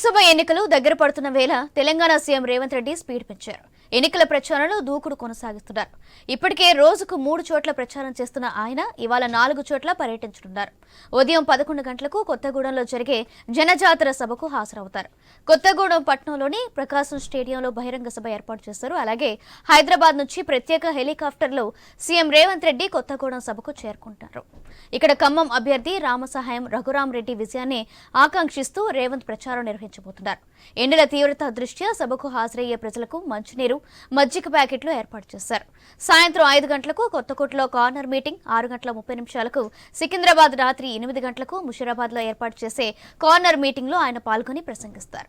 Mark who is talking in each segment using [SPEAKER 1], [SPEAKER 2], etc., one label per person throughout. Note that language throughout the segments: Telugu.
[SPEAKER 1] లోక్సభ ఎన్నికలు దగ్గర పడుతున్న వేళ తెలంగాణ సీఎం రేవంత్ రెడ్డి స్పీడ్ పెంచారు. ఎన్నికల ప్రచారంలో దూకుడు కొనసాగిస్తున్నారు. ఇప్పటికే రోజుకు మూడు చోట్ల ప్రచారం చేస్తున్న ఆయన ఇవాళ నాలుగు చోట్ల పర్యటించనున్నారు. ఉదయం పదకొండు గంటలకు కొత్తగూడెంలో జరిగే జనజాతర సభకు హాజరవుతారు. కొత్తగూడెం పట్టణంలోని ప్రకాశం స్టేడియంలో బహిరంగ సభ ఏర్పాటు చేస్తారు. అలాగే హైదరాబాద్ నుంచి ప్రత్యేక హెలికాప్టర్లో సీఎం రేవంత్ రెడ్డి కొత్తగూడెం సభకు చేరుకుంటారు. ఇక్కడ ఖమ్మం అభ్యర్థి రామసహాయం రఘురాం రెడ్డి విజయాన్ని ఆకాంక్షిస్తూ రేవంత్ ప్రచారం నిర్వహించారు. నిర్వహించబోతున్నారు. ఎండల తీవ్రత దృష్ట్యా సభకు హాజరయ్యే ప్రజలకు మంచినీరు మజ్జిగ ప్యాకెట్లు ఏర్పాటు చేశారు. సాయంత్రం ఐదు గంటలకు కొత్తకోటలో కార్నర్ మీటింగ్ ఆరు గంటల ముప్పై నిమిషాలకు సికింద్రాబాద్ రాత్రి ఎనిమిది గంటలకు ముషీరాబాద్లో ఏర్పాటు చేసే కార్నర్ మీటింగ్లో ఆయన పాల్గొని ప్రసంగిస్తారు.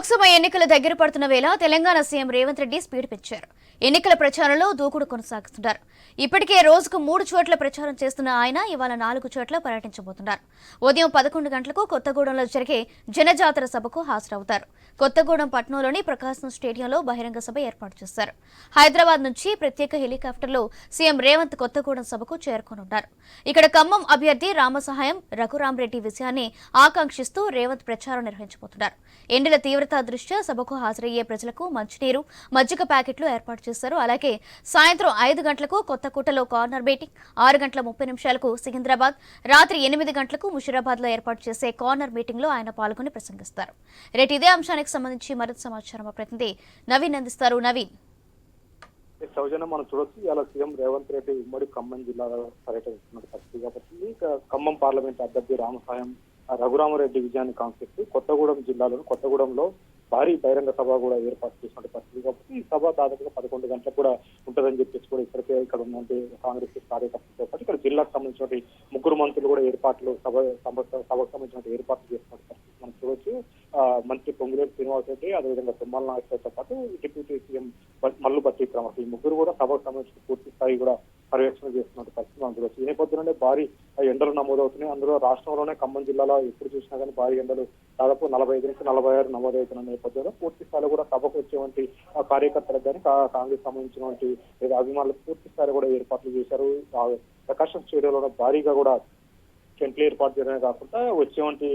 [SPEAKER 1] లోక్సభ ఎన్నికలు దగ్గర పడుతున్న వేళ తెలంగాణ సీఎం రేవంత్ రెడ్డి స్పీడ్ పెంచారు. ఎన్నికల ప్రచారంలో దూకుడు కొనసాగుతున్నారు ఇప్పటికే రోజుకు మూడు చోట్ల ప్రచారం చేస్తున్న ఆయన ఇవాళ నాలుగు చోట్ల పర్యటించబోతున్నారు. ఉదయం పదకొండు గంటలకు కొత్తగూడెంలో జరిగే జనజాతర సభకు హాజరవుతారు. కొత్తగూడెం పట్టణంలోని ప్రకాశం స్టేడియంలో బహిరంగ సభ ఏర్పాటు చేశారు. హైదరాబాద్ నుంచి ప్రత్యేక హెలికాప్టర్లో సీఎం రేవంత్ కొత్తగూడెం సభకు చేరుకోనున్నారు. ఇక్కడ ఖమ్మం అభ్యర్థి రామసహాయం రఘురామరెడ్డి విజయాన్ని ఆకాంక్షిస్తూ రేవంత్ ప్రచారం నిర్వహించబోతున్నారు. ఎండల తీవ్రత దృష్ట్యా సభకు హాజరయ్యే ప్రజలకు మంచినీరు మజ్జిగ ప్యాకెట్లు ఏర్పాటు చేశారు. అలాగే సాయంత్రం ఐదు గంటలకు కొత్తకోటలో కార్నర్ మీటింగ్ ఆరు గంటల ముప్పై నిమిషాలకు సికింద్రాబాద్ రాత్రి ఎనిమిది గంటలకు ముషీరాబాద్లో ఏర్పాటు చేసే కార్నర్ మీటింగ్లో ఆయన పాల్గొని ప్రసంగిస్తారు. రేటు ఇదే అంశానికి సంబంధించి మరింత సమాచారం ప్రతినిధి నవీన్ అందిస్తారు. నవీన్.
[SPEAKER 2] సౌజన్య మనం చూడొచ్చు. ఇవాళ సీఎం రేవంత్ రెడ్డి ఉమ్మడి ఖమ్మం జిల్లాలో పర్యటన పరిస్థితి కాబట్టి ఖమ్మం పార్లమెంట్ అభ్యర్థి రామసాయం రఘురామరెడ్డి విజయాన్ని కాన్సెప్ట్ కొత్తగూడెం జిల్లాలోని కొత్తగూడెంలో భారీ బహిరంగ సభ కూడా ఏర్పాటు చేసిన పరిస్థితి. కాబట్టి ఈ సభ దాదాపుగా పదకొండు గంటలకు కూడా ఉంటుందని చెప్పేసి కూడా ఇప్పటికే ఇక్కడ ఉన్నటువంటి కాంగ్రెస్ కార్యకర్తలతో పాటు ఇక్కడ జిల్లాకు సంబంధించిన ముగ్గురు మంత్రులు కూడా ఏర్పాట్లు సభ సభ- సభకు సంబంధించిన ఏర్పాట్లు చేస్తున్న పరిస్థితి మనం చూడవచ్చు మంత్రి పొంగులేటి శ్రీనివాస్ రెడ్డి అదేవిధంగా తుమ్మల నాగేశ్వరతో పాటు డిప్యూటీ సీఎం మల్లు బట్టి ఈ ముగ్గురు కూడా సభకు సంబంధించిన పూర్తి స్థాయి కూడా పర్యవేక్షణ చేస్తున్న పరిస్థితి మనం ఈ నేపథ్యంలోనే భారీ ఎండలు నమోదవుతున్నాయి. అందులో రాష్ట్రంలోనే ఖమ్మం జిల్లాలో ఎప్పుడు చూసినా కానీ భారీ ఎండలు దాదాపు నలభై ఐదు నుంచి నలభై ఆరు నమోదవుతున్న నేపథ్యంలో పూర్తి స్థాయిలో కూడా సభకు వచ్చేవంటి కార్యకర్తలకు కానీ కా- కాంగ్రెస్ సంబంధించినటువంటి అభిమానులకు పూర్తి స్థాయిలో కూడా ఏర్పాట్లు చేశారు. ప్రకాశం స్టేడియంలో భారీగా కూడా టెంట్లు ఏర్పాటు చేయడమే కాకుండా వచ్చేవంటి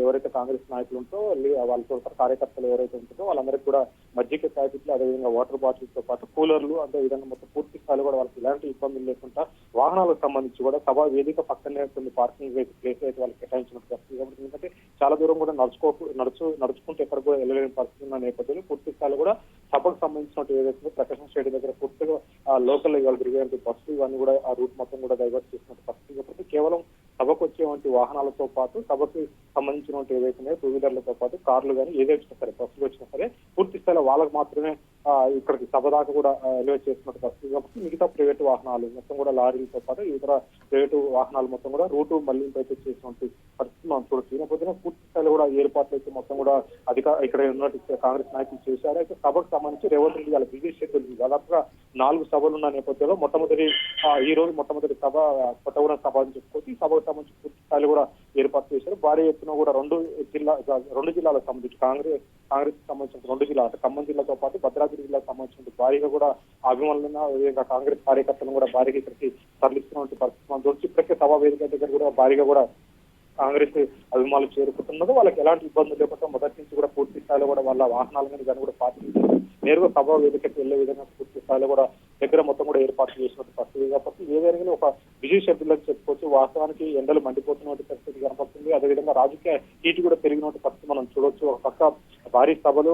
[SPEAKER 2] ఎవరైతే కాంగ్రెస్ నాయకులు ఉంటో వాళ్ళ వాళ్ళతో కార్యకర్తలు ఎవరైతే ఉంటుందో వాళ్ళందరికీ కూడా మజ్జిగ ప్యాకెట్లు అదేవిధంగా వాటర్ బాటిల్స్తో పాటు కూలర్లు అంటే విధంగా మొత్తం పూర్తి స్థాయిలో కూడా వాళ్ళకి ఎలాంటి ఇబ్బందులు లేకుండా వాహనాలకు సంబంధించి కూడా సభా వేదిక పక్కనే కొన్ని పార్కింగ్ ప్లేస్ అయితే వాళ్ళకి కేటాయించినట్టు పరిస్థితి కాబట్టి ఎందుకంటే చాలా దూరం కూడా నడుచుకో నడుచు నడుచుకుంటే ఎక్కడ కూడా వెళ్ళలేని పరిస్థితి ఉన్న నేపథ్యంలో పూర్తి స్థాయిలో కూడా సభకు సంబంధించినట్టు ఏదైతే ప్రకాశం స్టేడియం దగ్గర పూర్తిగా లోకల్ ఇవాళ తిరిగేటువంటి బస్సులు ఇవన్నీ కూడా ఆ రూట్ మొత్తం కూడా డైవర్ట్ చేసినట్టు పరిస్థితి కాబట్టి కేవలం సభకు వచ్చేటువంటి వాహనాలతో పాటు సభకు సంబంధించినటువంటి ఏవైతే టూ వీలర్లతో పాటు కార్లు కానీ ఏదైతే వచ్చినా సరే బస్సులు వచ్చినా సరే పూర్తి స్థాయిలో వాళ్ళకు మాత్రమే ఇక్కడికి సభ దాకా కూడా ఎలివేట్ చేస్తున్నట్టు పరిస్థితి. కాబట్టి మిగతా ప్రైవేట్ వాహనాలు మొత్తం కూడా లారీలతో పాటు ఇతర ప్రైవేటు వాహనాలు మొత్తం కూడా రూటు మళ్ళీ అయితే చేసినటువంటి పరిస్థితి మనం చూడొచ్చు. ఈ పూర్తి స్థాయిలో కూడా ఏర్పాట్లు అయితే మొత్తం కూడా అధిక ఇక్కడ ఉన్నట్టు కాంగ్రెస్ నాయకులు చేశారు. అయితే సభకు సంబంధించి రేవంత్ రెడ్డి వాళ్ళ బిజీ షెడ్యూల్ దాదాపుగా నాలుగు సభలు ఉన్న నేపథ్యంలో మొట్టమొదటి ఈ రోజు మొట్టమొదటి సభ కొత్తగూడెం సభ అని చెప్పుకోవచ్చు. ఈ సభకు సంబంధించి పూర్తి స్థాయిలో కూడా ఏర్పాటు చేశారు. భారీ ఎత్తున కూడా రెండు జిల్లా రెండు జిల్లాలకు సంబంధించి కాంగ్రెస్ కాంగ్రెస్కి సంబంధించిన రెండు జిల్లా అంటే ఖమ్మం జిల్లాతో పాటు భద్రాద్రి జిల్లాకు సంబంధించిన భారీగా కూడా అభిమానులను అదేవిధంగా కాంగ్రెస్ కార్యకర్తలను కూడా భారీగా ఇక్కడికి తరలిస్తున్నటువంటి పరిస్థితి మనం చూసి ఇప్పటికే సభా వేదిక దగ్గర కూడా భారీగా కూడా కాంగ్రెస్ అభిమానులు చేరుకుంటున్నారు వాళ్ళకి ఎలాంటి ఇబ్బందులు లేకుండా మొదటి నుంచి కూడా పూర్తి స్థాయిలో కూడా వాళ్ళ వాహనాల మీద కానీ కూడా పార్టీ నేరుగా సభా వేదికకి వెళ్ళే విధంగా పూర్తి స్థాయిలో కూడా దగ్గర మొత్తం కూడా ఏర్పాటు చేసినట్టు పరిస్థితి. కాబట్టి ఏదైనా ఒక షెడ్యూల్ అని చెప్పుకోవచ్చు వాస్తవానికి ఎండలు మండిపోతున్నటువంటి పరిస్థితి కనపడుతుంది. అదేవిధంగా రాజకీయ హీట్ కూడా పెరిగినటువంటి పరిస్థితి మనం చూడొచ్చు. ఒక పక్క భారీ సభలు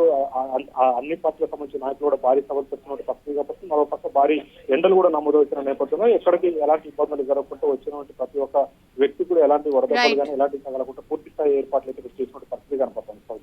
[SPEAKER 2] అన్ని పార్టీలకు సంబంధించిన నాయకులు కూడా భారీ సభలు పెడుతున్నటువంటి పరిస్థితి కాబట్టి మరో పక్క భారీ ఎండలు కూడా నమోదవుతున్న నేపథ్యంలో ఎక్కడికి ఎలాంటి ఇబ్బందులు జరగకుండా వచ్చినటువంటి ప్రతి ఒక్క వ్యక్తి కూడా ఎలాంటి వరదలు. కానీ ఎలాంటి తగలకుండా పూర్తి స్థాయి ఏర్పాట్లు అయితే ఇక్కడ